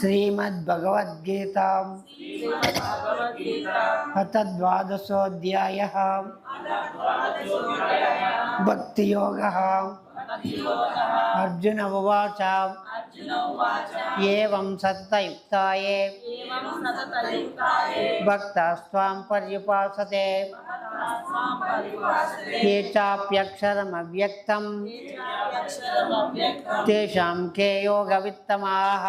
श्रीमद्भगवद्गीता अतद्वादशोध्याय भक्ति अर्जुन उवाच एवं सततयुक्ताये। भक्तास्त्वां पर्युपासते। ये चाप्यक्षरमव्यक्तं तेषां के योगवित्तमाः।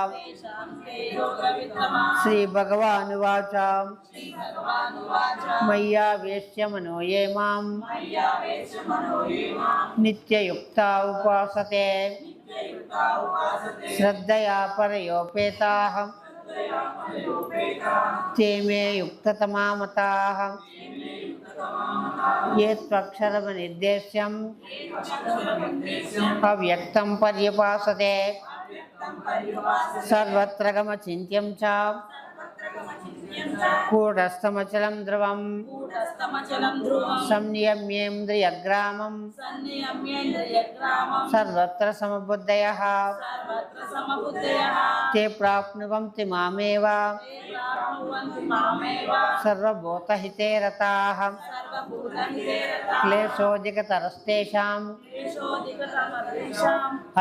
श्रीभगवानुवाच। मय्यावेश्य मनो ये माँ उपासते। श्रद्धया परयोपेताः। ते मे युक्तमता యక్షరమనిర్దేశ్యం అవ్యక్తం పర్యపాసతే. సర్వత్రగమచింత్యం చ. కూటస్థమచలం ధ్రువం. సంయమ్యేంద్రియగ్రామం సర్వత్ర సమబుద్ధయ. తే ప్రాప్నువంతి మామేవ. सर्वभूतहिते रताः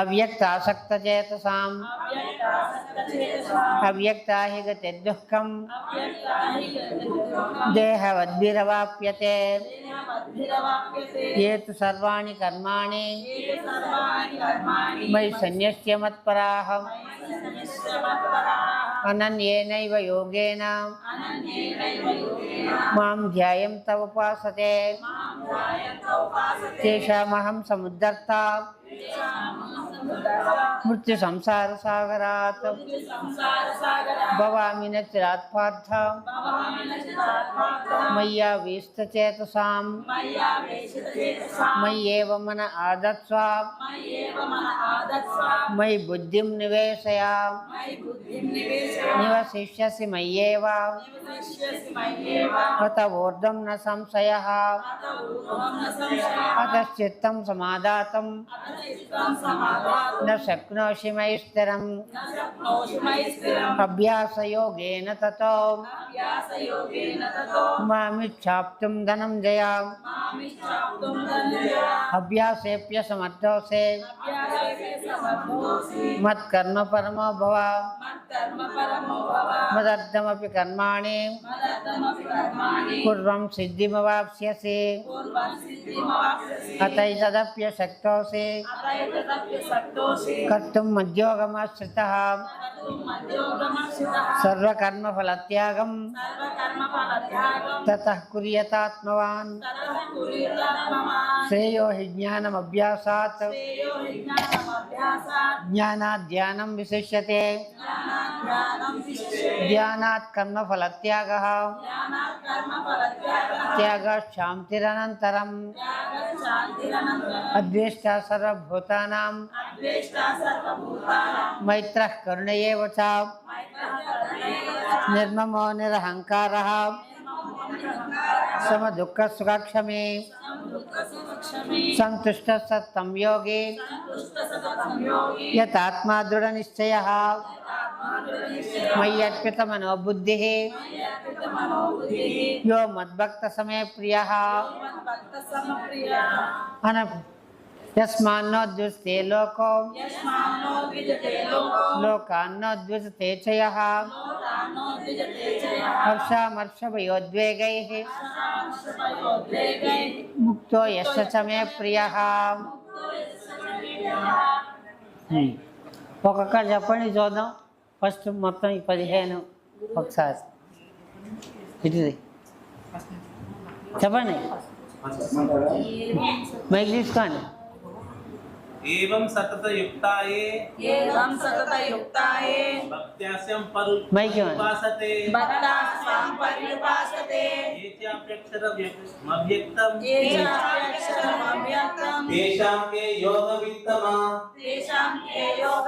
अव्यक्तासक्तचेतसाम्। अव्यक्ता हि गतिर्दुःखम् देहवद्भिरवाप्यते ये तु सर्वाणि कर्माणि। मयि सन्न्यस्य मत्पराः। अनन्येनैव योगेन मां ध्यायन्त उपासते तेषामहं समुद्धर्ता మృత్యు సంసార సాగరాత్ భవామి నిరాత్పార్థ మయ్యా వీస్తచేతసాం మయ్యేవ మన ఆదత్స్వా. మయి బుద్ధిం నివేశయా. నివసిష్యసి మయ్యేవ అత ఊర్ధం న సంశయ అతశ్చిత్తం సమాదాతం. न शक्नोषि मयि स्थिरम् अभ्यासयोगेन ततो। मामिच्छाप्तुं धनञ्जय अभ्यासेऽप्यसमर्थोऽसे मत्कर्म परमो भव। मदर्थमपि कर्माणि। कुर्वं सिद्धिमवाप्स्यसि। अतैतदप्यशक्तोऽसि कर्तुं मद्योगमाश्रितः सर्वकर्मफलत्यागं ततः कुर्यतात्मवान् श्रेयो हि ज्ञानमभ्यासात् ज्ञानात् ध्यानं विशिष्यते ध्यानात् कर्मफलत्यागः। त्यागात् शान्तिरनन्तरम् अद्वेष्टा सर्वभूतानां मैत्रः करुण एव च। निर्ममो निरहङ्कारः। समदुःखसुखक्षमे। सन्तुष्टः सत्तं योगे। यतात्मा दृढनिश्चयः। मय्यर्पितमनो बुद्धिः यो मद्भक्तसमे प्रियः अन यस्मान्नो द्विजते लोको लोकान्नो द्विजते च यः हर्षामर्षभयोद्वेगैः मुक्तो यस्य च मे ప్రియः హ్మ్. ఒక్కొక్కరు చెప్పండి చూద్దాం ఫస్ట్ మొత్తం ఈ పదిహేను ఒకసారి ఇటుది చెప్పండి మైక్ తీసుకోండి एवं सततयुक्ताये ఏవం సతతయుక్తాయే भक्त्यास्यं परि మైక్ ఇవ్వండి उपासते భక్తా స్వాం పర్యుపాసతే ये चाप्यक्षरमव्यक्तं ఏ చాక్షరమవ్యక్తం तेषां के योगवित्तमा తేషాం ఏ యోగ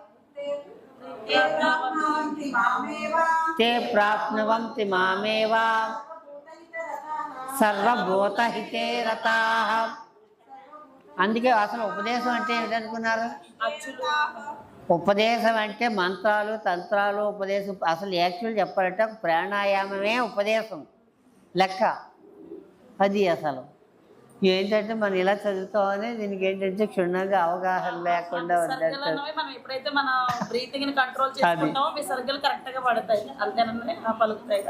సమబుద్ధయ ఏ ప్రాప్నువంతి తే మామేవ సర్వభూతహితే రతా అందుకే అసలు ఉపదేశం అంటే ఏమిటనుకున్నారు? ఉపదేశం అంటే మంత్రాలు తంత్రాలు ఉపదేశం. అసలు యాక్చువల్ చెప్పాలంటే ప్రాణాయామమే ఉపదేశం. లెక్క. అది అసలు. ఏంటంటే మనం ఇలా చదువుతామని దీనికి ఏంటంటే క్షుణ్ణంగా అవగాహన లేకుండా ఎప్పుడైతే మన బ్రీతింగ్ కంట్రోల్ చేసుకుంటామో కరెక్ట్గా పడతాయి. పలుకుతాయి.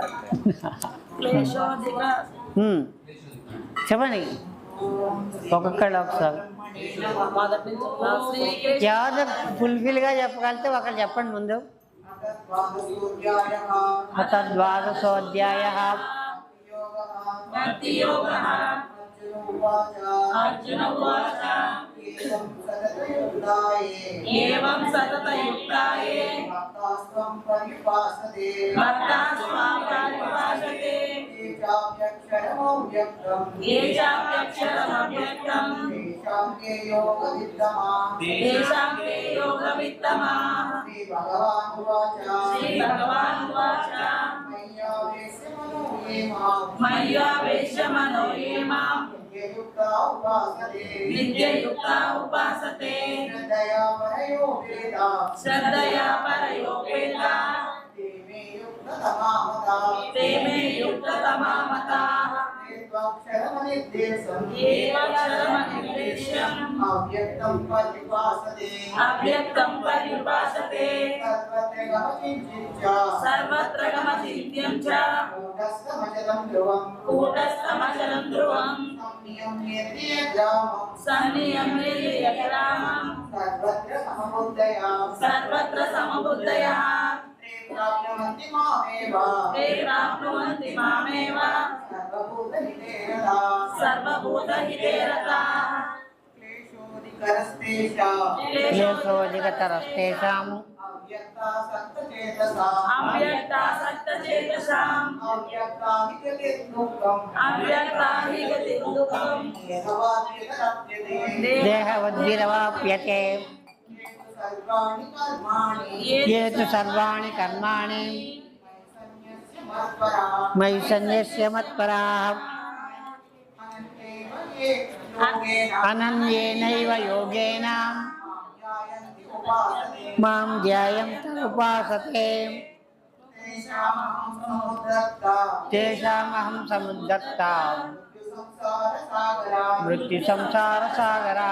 చెప్పండి. ఒక్కొక్కళ్ళు ఒకసారి. ఎవరు ఫుల్ఫిల్గా చెప్పగలిగితే ఒకరు చెప్పండి ముందు. అత ద్వాదశోధ్యాయ భక్తి యోగః అర్జున ఉవాచ ఏవం సతతయుక్తాయే. భక్తా స్వాం పరిపాసతే. ఏ చాప్యక్షరమవ్యక్తం యోగ విత్తమాః శ్రీ భగవాన్ ఉవాచ మయ్యావేశ్య మనో ఏ మాం నిత్యయుక్త ఉపాసతే శ్రద్ధయా పరయోపేత ते मे युक्ततमा मताः निर्देशम् एवाक्षरमनिर्देशम् अव्यक्तं परिभाषते अव्यक्तं परिभाषते सर्वत्र गमचिन्त्य सर्वत्र गमचिन्त्यं च कूटस्थमचलं ध्रुवं कूटस्थमचलं ध्रुवं संनियम्येति ग्रामं संनियम्येति ग्रामं सर्वत्र समबुद्धया सर्वत्र समबुद्धया प्राप्नुवन्ति मामेव ते प्राप्नुवन्ति मामेव सर्वभूतहिते रता सर्वभूतहिते रता क्लेशोऽधिकतरस्तेषाम् अव्यक्तासक्तचेतसाम् अव्यक्ताहिगतिर्दुःखम् देहवद्भिरवाप्यते ये तो सर्वाणी कर्मा मई सन्या मत्पराः। अनन्येनैव योगेन। माँ ध्यायन्तमुपासते तेषामहं संसार सागरा।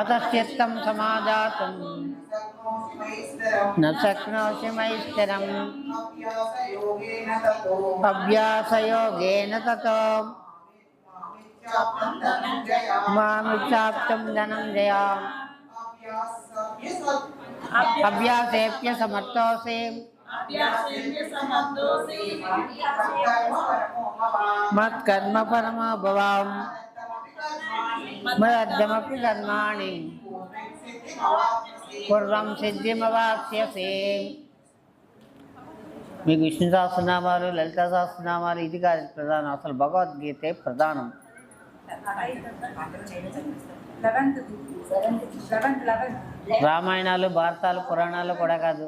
अतश्चित्तं समाधातुं न शक्नोषि मैस्थिरम्। अभ्यासयोगेन ततो। मामिप्राप्तुं धनञ्जया अभ्यासेप्य मत्कर्म परमो भवाम्। మదద్దమపి కర్మాణి పూర్వం సిద్ధిమవాప్స్యసే మీకు విష్ణు సహస్రనామాలు లలిత సహస్రనామాలు ఇది కాదు ప్రధానం. అసలు భగవద్గీతే ప్రధానం. రామాయణాలు భారతాలు పురాణాలు కూడా కాదు.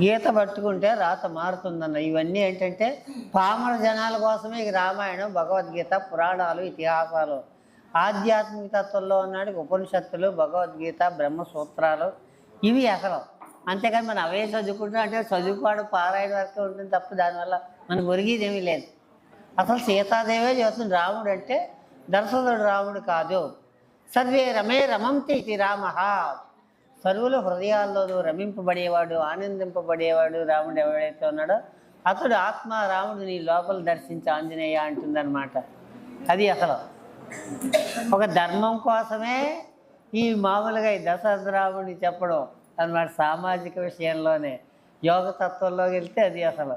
గీత పట్టుకుంటే రాత మారుతుందన్న. ఇవన్నీ ఏంటంటే పామర జనాల కోసమే ఈ రామాయణం భగవద్గీత పురాణాలు ఇతిహాసాలు. ఆధ్యాత్మిక తత్వంలో ఉన్నాడు ఉపనిషత్తులు భగవద్గీత బ్రహ్మ సూత్రాలు ఇవి అసలు. అంతేకాని మనం అవే చదువుకుంటున్నాం అంటే చదువుకోవడం పారాయణ వరకు ఉంటుంది తప్ప దానివల్ల మనం ఒరిగేది ఏమీ లేదు. అసలు సీతాదేవే చెబుతుంది రాముడు అంటే దర్శనుడు రాముడు కాదు. సర్వే రమే రమంతి ఇది రామ. సర్వుల హృదయాల్లోనూ రమింపబడేవాడు ఆనందింపబడేవాడు రాముడు ఎవడైతే ఉన్నాడో అతడు ఆత్మ రాముడు నీ లోపల దర్శించి ఆంజనేయ అంటుందన్నమాట. అది అసలు. ఒక ధర్మం కోసమే ఈ మామూలుగా ఈ దశరథ రాముడిని చెప్పడం అన్నమాట సామాజిక విషయంలోనే. యోగ తత్వంలోకి వెళ్తే అది అసలు.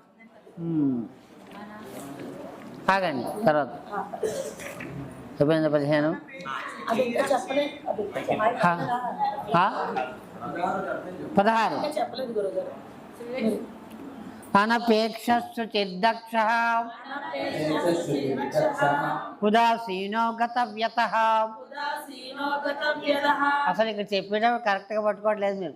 ఆగండి తర్వాత. అయిపోయింది పదిహేను? పదహారు. అనపేక్షస్సు చిద్దక్ష ఉదాసీనో గతవ్యత. అసలు ఇక్కడ చెప్పేటప్పుడు కరెక్ట్గా పట్టుకోవట్లేదు మీరు.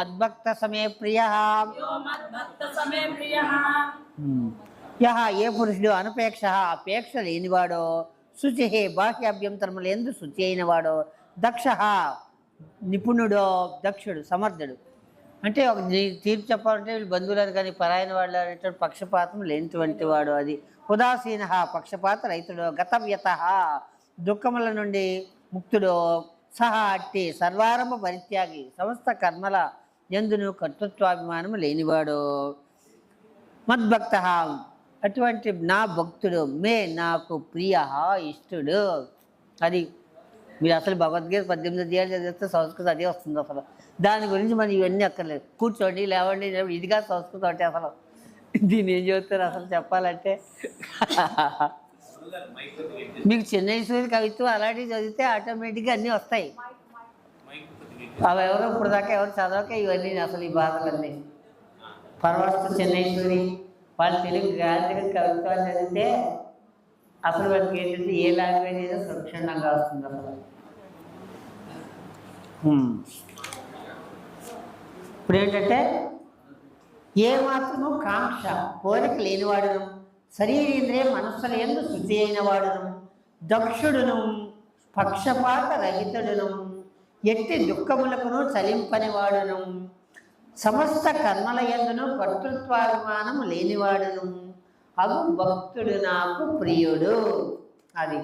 మద్భక్త సమే ప్రియ. యహ ఏ పురుషుడు అనపేక్ష అపేక్ష లేనివాడో శుచి బాహ్య అభ్యంతరములు ఎందు శుచి అయినవాడో దక్ష నిపుణుడో దక్షుడు సమర్థుడు. అంటే ఒక తీర్పు చెప్పాలంటే వీళ్ళు బంధువులను కానీ పరాయన వాళ్ళు అనేటువంటి పక్షపాతం లేనిటువంటి వాడు అది. ఉదాసీన పక్షపాత రైతుడు గతవ్యత దుఃఖముల నుండి ముక్తుడో సహా అట్టి సర్వారంభ పరిత్యాగి సమస్త కర్మల ఎందును కర్తృత్వాభిమానము లేనివాడు. మద్భక్త. అటువంటి నా భక్తుడు మే నాకు ప్రియ ఇష్టుడు. అది మీరు అసలు భగవద్గీత పద్దెనిమిది అధ్యాయాలు చదివిస్తే సంస్కృతం అదే వస్తుంది అసలు. దాని గురించి మనం ఇవన్నీ అక్కర్లేదు. కూర్చోండి లేవండి. ఇదిగా సంస్కృతం అంటే అసలు. దీన్ని ఏం చెబుతారు అసలు చెప్పాలంటే? మీకు చెన్నైశ్వరి కవిత్వం అలాంటివి చదివితే ఆటోమేటిక్గా అన్నీ వస్తాయి. అవి ఎవరో ఇప్పుడు దాకా ఎవరు చదవక ఇవన్నీ అసలు ఈ బాధలన్నీ పరవస్తు చెన్నైశ్వరి వాళ్ళు తెలుగు గాంధీ కవిత్వాలు చదివితే అసలు మనకి ఏంటంటే ఏ లాంగ్వేజ్ అయినా సురక్షణంగా వస్తుంది అసలు. ఇప్పుడు ఏంటంటే ఏ మాత్రము కాంక్ష కోరిక లేనివాడును శరీరేంద్రియ మనస్సుల ఎందు శుద్ధి అయిన వాడును దక్షుడును పక్షపాత రహితుడును ఎట్టి దుఃఖములకును చలింపనివాడును. సమస్త కర్మల ఎందును కర్తృత్వాభిమానం లేనివాడును. అగు భక్తుడు నాకు ప్రియుడు. అది.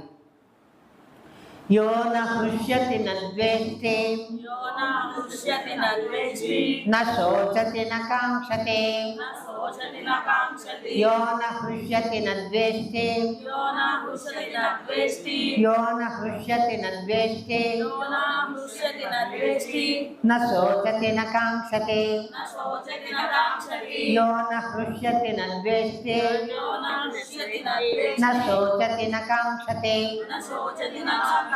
Ιώνα χρουσιά την αλβέστη. Ιώνα χρουσιά την αλβέστη. Να σώτσα την ακάμψατε. Να σώτσα την ακάμψατε. Ιώνα χρουσιά την αλβέστη. Ιώνα χρουσιά την αλβέστη. Ιώνα χρουσιά την αλβέστη. Ιώνα χρουσιά την αλβέστη. Να σώτσα την ακάμψατε. Να σώτσα την ακάμψατε. Ιώνα χρουσιά την αλβέστη. Ιώνα χρουσιά την αλβέστη. Να σώτσα την ακάμψατε. Να σώτσα την ακάμψατε.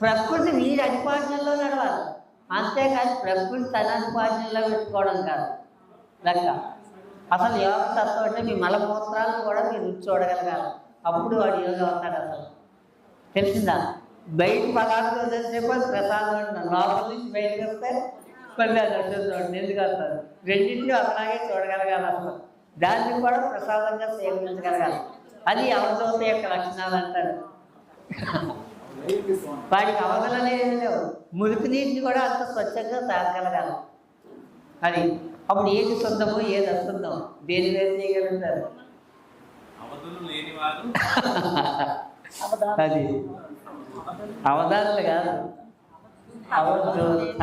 ప్రకృతి వీరి అనుపాజనలో నడవాలి. అంతేకాదు ప్రకృతి తన అనుపాజనలో పెట్టుకోవడం కాదు. లెక్క. అసలు యోగ తత్వం అంటే మీ మలమూత్రాలను కూడా మీరు రుచి చూడగలగాలి. అప్పుడు వాడు యోగా అవుతాడు అసలు. తెలిసిందా? బయట పదార్థం తెలిసేపు అది ప్రసాదం అంటున్నాను లోపల నుంచి బయటకు వస్తే మళ్ళీ అది చూడండి. ఎందుకు వస్తారు రెండింటిని అలాగే చూడగలగాలి అసలు. దాన్ని కూడా ప్రసాదంగా సేవించగలగాలి. అది అవధూత యొక్క లక్షణాలు అంటాడు. వాడికి అవగలనే లేవు. మురికి నీటిని కూడా అంత స్వచ్ఛంగా తాగగలగాలి. అది అప్పుడు ఏది శుద్ధము ఏది అశుద్ధం దేని వేరు. చేయగలుగుతారు అది అవధానలు కాదు. అవధూత.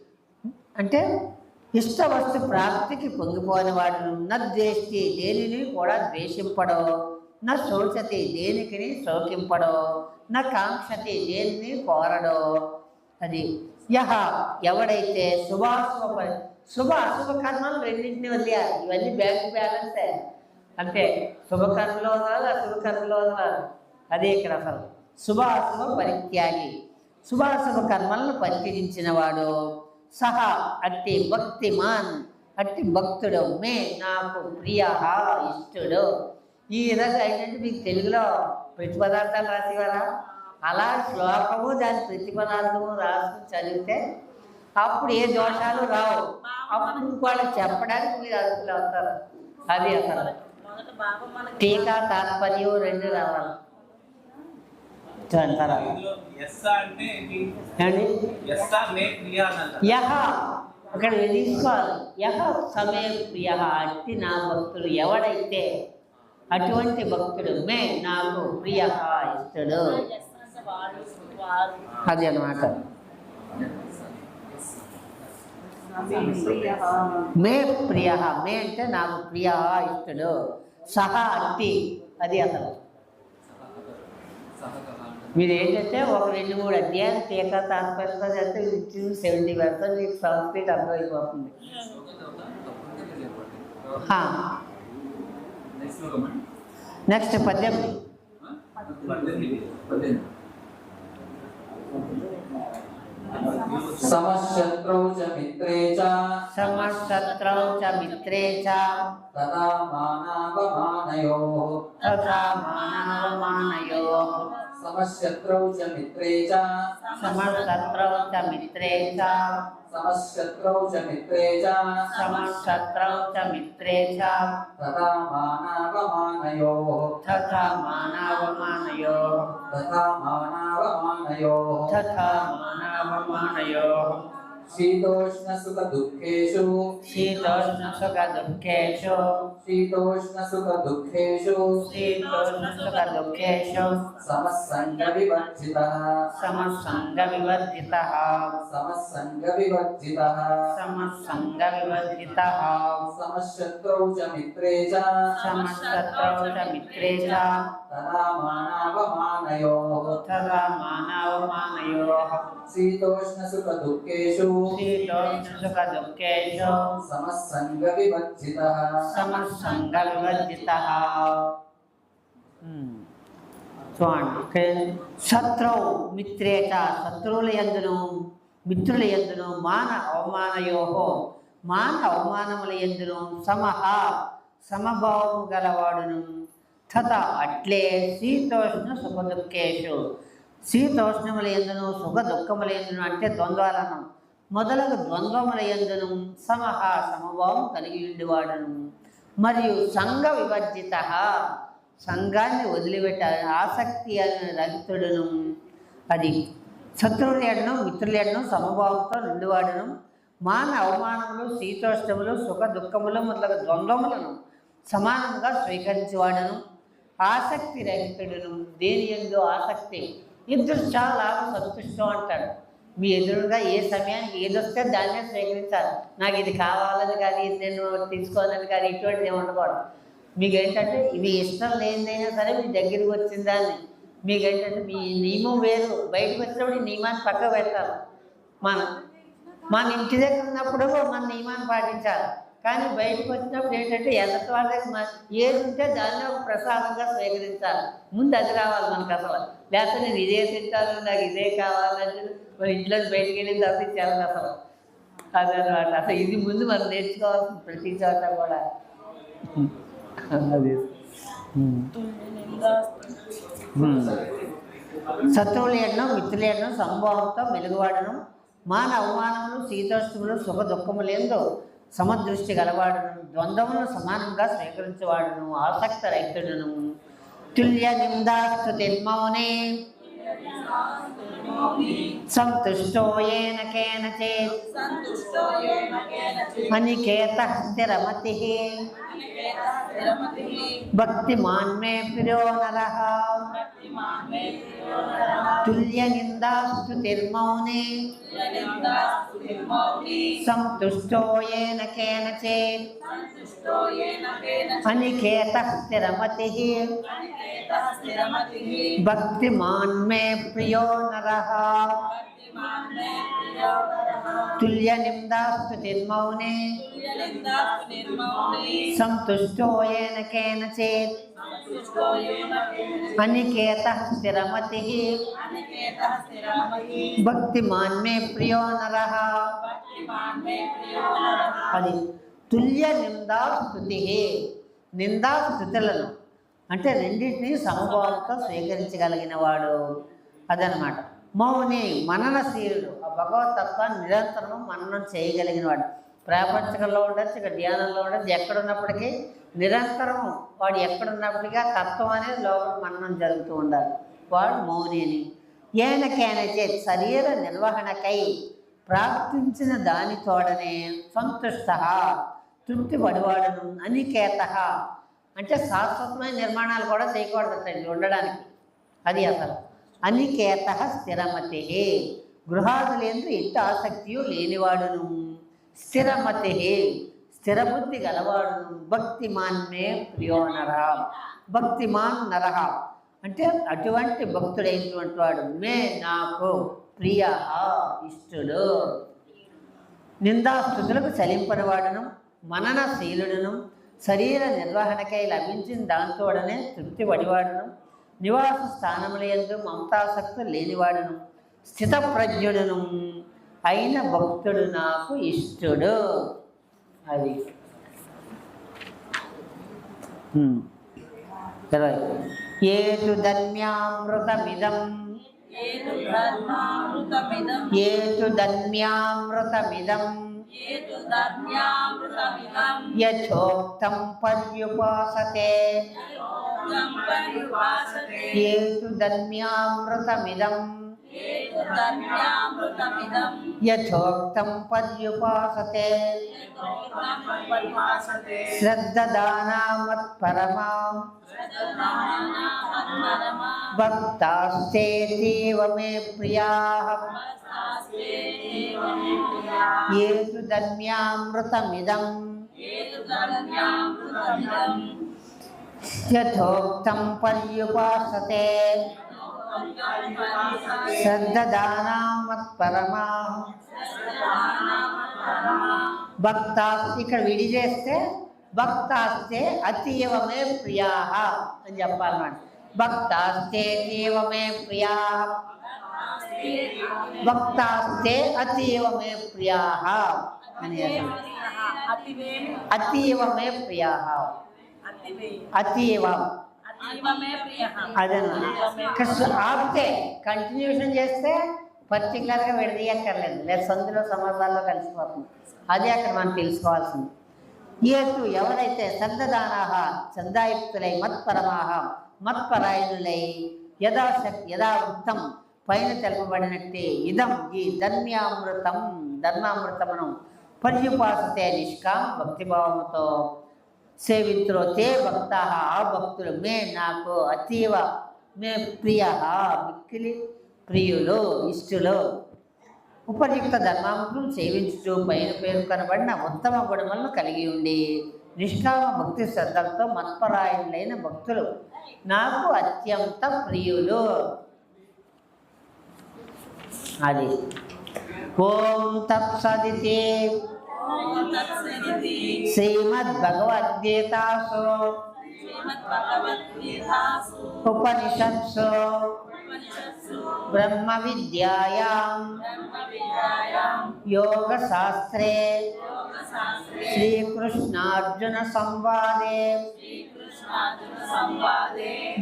అంటే ఇష్టవస్తు ప్రాప్తికి పొంగిపోని వాడును నా దేనిని కూడా ద్వేషింపడో నా శోచతి దేనికిని శోకింపడో నా కాంక్షతి దేనిని కోరడో. అది యహ ఎవడైతే శుభాశుభ పరి శుభ అశుభ కర్మలు రెండింటిని వదిలేయాలి ఇవన్నీ బ్యాంక్ బ్యాలెన్సే అంటే శుభకర్మలో ఉన్నారు అశుభ కర్మలో ఉన్నారు అదే ఇక్కడ అసలు. శుభాశుభ పరిత్యాగి. శుభాశుభ కర్మలను పరిత్యజించిన వాడు సహా అట్టి భక్తిమాన్ అట్టి భక్తుడు మే నాకు ప్రియ ఇష్టుడు. ఈ విధంగా ఏంటంటే మీకు తెలుగులో ప్రతి పదార్థాలు రాసేవారా అలా శ్లోకము దాని ప్రతి పదార్థము రాసుకుని చదివితే అప్పుడు ఏ దోషాలు రావు. అప్పుడు వాళ్ళకి చెప్పడానికి మీరు అదుపులో అవుతారు. అది అసలు. టీకా తాత్పర్యం రెండు రావాలి. అంటారా అంటారు యహ. అక్కడ తీసుకోవాలి? యహ సమయ ప్రియ అట్టి నా భక్తుడు ఎవడైతే అటువంటి భక్తుడు మే నాకు ప్రియ ఇష్టడు అది అనమాట మే ప్రియ మే అంటే నాకు ప్రియ ఇష్టడు సహా అట్టి. అది అసలు మీరు ఏంటంటే ఒక రెండు మూడు అధ్యాయాలు టీకా తాత్పర్యంతో చేస్తే సెవెంటీ పర్సెంట్ మీకు సంస్కృతి అర్థమైపోతుంది. నెక్స్ట్ పద్దెనిమిది సమశత్రౌ చ మిత్రే చ. సమశత్రౌ చ మిత్రే చ. తదా మానాపమానయోః. తథా మానవమానయోః సమశత్రౌ చ మిత్రే చ సమశత్రౌ చ మిత్రే చ సమశత్రౌ చ మిత్రే చ సమశత్రౌ చ మిత్రే చ తథా మానావమానయోః తథా మానవమానయోः తథా మానావమానయోః తథా మానవమానయోः शीतोष्ण सुख दुखेशु शीतोष्ण सुख दुखेशु शीतोष्ण सुख दुखेशु शीतोष्ण सुख दुखेशु समसंग विवर्जितः समसंग विवर्जितः समसंग विवर्जितः समसंग विवर्जितः समशत्रौ च मित्रे च। समशत्रौ च मित्रे च। శీతోష్ణసుఖదుఃఖేషు సమస్సంగవివర్జితः సమసంగవివర్జితः చూడండి శత్రువు మిత్రేట శత్రువుల ఎందును మిత్రుల ఎందును మాన అవమానయోహో మాన అవమానముల ఎందును సమహ సమభావము గలవాడును తథ అట్లే శీతోష్ణ సుఖ దుఃఖేషు శీతోష్ణముల ఎందును సుఖ దుఃఖముల ఎందును అంటే ద్వంద్వాలను. మొదలగు ద్వంద్వముల ఎందును సమహ సమభావం కలిగి ఉండేవాడును. మరియు సంఘ వివర్జిత సంఘాన్ని వదిలిపెట్ట ఆసక్తి అనే రహితుడును. అది శత్రువుల ఎడను మిత్రులు ఎడను సమభావంతో నిండువాడును. మాన అవమానములు శీతోష్ణములు సుఖ దుఃఖములు మొదలగు ద్వంద్వములను సమానంగా స్వీకరించేవాడను. ఆసక్తి రహితుడును దేని ఎందు ఆసక్తి? ఇద్దరు చాలా సంతుష్టం అంటాడు. మీ ఎదురుగా ఏ సమయానికి ఏది వస్తే దాన్నే స్వీకరించాలి. నాకు ఇది కావాలని కానీ ఇది నేను తీసుకోవాలని కానీ ఇటువంటిది ఉండకూడదు. మీకు ఏంటంటే ఇవి ఇష్టం లేనిదైనా సరే మీ దగ్గరికి వచ్చిన దాన్ని. మీకు ఏంటంటే మీ నియమం వేరు. బయటకు వచ్చినప్పుడు నియమాన్ని పక్క పెట్టాలి. మనం మన ఇంటి దగ్గర ఉన్నప్పుడు మన నియమాన్ని పాటించాలి. కానీ బయటకు వచ్చినప్పుడు ఏంటంటే దగ్గర మన- ఏది ఉంటే దాన్ని ఒక ప్రసాదంగా స్వీకరించాలి. ముందు అది రావాలి మనకు అసలు. లేకపోతే నేను ఇదే తింటాను నాకు ఇదే కావాలని మన ఇంట్లో బయటికి వెళ్ళిన తర్వాత ఇచ్చాను అసలు. అదనమాట అసలు ఇది ముందు మనం నేర్చుకోవాల్సింది ప్రతి చోట కూడా. అది. శత్రువులు ఎన్నో మిత్రులు ఎన్నో సంభావంతో మెలుగువాడను. మాన అవమానములు శీతోష్ణములు సుఖ దుఃఖములేందో సమదృష్టి గలవాడును ద్వంద్వములను సమానంగా స్వీకరించేవాడును ఆసక్త రహితుడును తుల్య నిందాస్తు నిర్మౌని సంతుష్టో ఏన కేనచేత్ సంతుష్టో ఏన కేనచిత్ అనికేత స్థిరమతి भक्तिमान में प्रियो नरह तुल्य निंदा स्तुतिर्मौने संतुष्टो ये न केनचेत् अनिकेतः स्थिरमतिः भक्तिमान में प्रियो नरह సంతుష్టో ఏన కేనచిత్ అనికేత స్థిరమతి అనికేతః స్థిరమతిః భక్తిమాన్ మే ప్రియో నరః భక్తిమాన్ అది తుల్య నిందా స్థుతి నిందా స్థుతులను అంటే రెండింటినీ సమభావంతో స్వీకరించగలిగిన వాడు అదనమాట. మౌని మననశీలుడు. ఆ భగవతత్వాన్ని నిరంతరము మననం చేయగలిగిన వాడు ప్రాపంచకంలో ఉండొచ్చు ఇక ధ్యానంలో ఉండొచ్చు. ఎక్కడున్నప్పటికీ నిరంతరము వాడు ఎక్కడున్నప్పటికీ ఆ తత్వం అనేది లోపల మననం జరుగుతూ ఉండాలి. వాడు మౌని అని ఏనకేనచే శరీర నిర్వహణకై ప్రాప్తించిన దాని తోడనే సంతుష్ట తృప్తి పడివాడను అనికేత. అంటే శాశ్వతమైన నిర్మాణాలు కూడా చేయకూడదు ఉండడానికి. అది అసలు. అనికేత స్థిరమతి. గృహాదులేందు ఎట్టి ఆసక్తియు లేనివాడును. స్థిరమతి స్థిరబుద్ధి గలవాడును. భక్తిమాన్ మే ప్రియో నర. భక్తిమాన్ నరహ అంటే అటువంటి భక్తుడైనటువంటి వాడు మే నాకు ప్రియ ఇష్టుడు. నిందాస్థుతులకు చలింపనివాడును మననశీలుడును. శరీర నిర్వహణకై లభించిన దాంతోడనే తృప్తి పడివాడును నివాస స్థానములందు మమతాసక్తి లేనివాడును స్థితప్రజ్ఞుడును. అయిన భక్తుడు నాకు ఇష్టుడు. అది. ఇరవై ఏతు ధన్యామృతమిదం. ఏతు ధన్యామృతమిదం. यथोक्तं पर्युपासते। यथोक्तं पर्युपासते। भक्तास्ते देव मे प्रियाः। యోగం పరివాసతే శ్రద్ధదానామత్పరమాం సదనామత్పరమా భక్తాస్తేతీవ మే ప్రియాః భక్తాస్తే దేవమే ప్రియా ఏతు ధన్యామృతమిదం ఏదు ధర్మ్యామృతమిదం యథోక్తం పర్యుపాసతే శ్రద్ధదానామత్పరమా భక్తాస్తి ఇక్కడ విడి చేస్తే భక్తాస్తే అతీవమే ప్రియా అని చెప్పాలన్నమాట భక్తాస్తే తీవమే ప్రియా భక్తాస్తే అతీవమే ప్రియా అని ప్రియా అతివే అతీవం అతీవమే ప్రియ ఆపితే కంటిన్యూషన్ చేస్తే పర్టికులర్గా విడదీయక్కర్లేదు. లేదా సందులో సమాసాల్లో కలిసిపోతుంది. అదే అక్కడ మనం తెలుసుకోవాల్సింది. ఏతు ఎవరైతే శ్రద్ధదానాహ శ్రద్ధాయుక్తులై మత్పరమాహ మత్పరాయణులై యథాశక్ యథావృత్తం పైన తెలుపబడినట్టే ఇదం ఈ ధర్మ్యామృతం ధర్మామృతమును పర్యుపాసతే నిష్కామ భక్తిభావముతో సేవిత్రో తే భక్త ఆ భక్తులు మే నాకు అతీవ మే ప్రియ మిక్కిలి ప్రియులు ఇష్టులు. ఉపయుక్త ధర్మామృతం సేవించుతూ పైన పేరు కనబడిన ఉత్తమ గుణములను కలిగి ఉండి నిష్కామ భక్తి శ్రద్ధలతో మత్పరాయణులైన భక్తులు నాకు అత్యంత ప్రియులు. आदि। ओम तत्सदिति। श्रीमद्भगवद्गीतासु। उपनिषत्सु। ब्रह्म विद्यायां योगशास्त्रे श्रीकृष्णार्जुनसंवादे।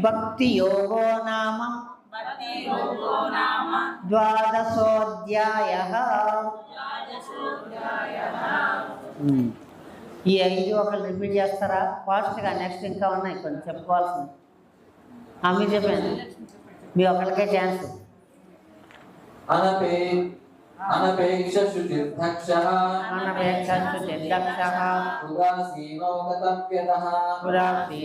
भक्तियोगो नाम। ద్వాదశోధ్యాయ. ఈ ఐదు ఒకరు రిపీట్ చేస్తారా? ఫాస్ట్గా నెక్స్ట్ ఇంకా ఉన్నాయి కొన్ని చెప్పుకోవాల్సింది. ఆ, మీరు చెప్పండి మీ ఒకరికే ఛాన్స్. అనపే అనపేక్ష అనపేక్ష పురాసీ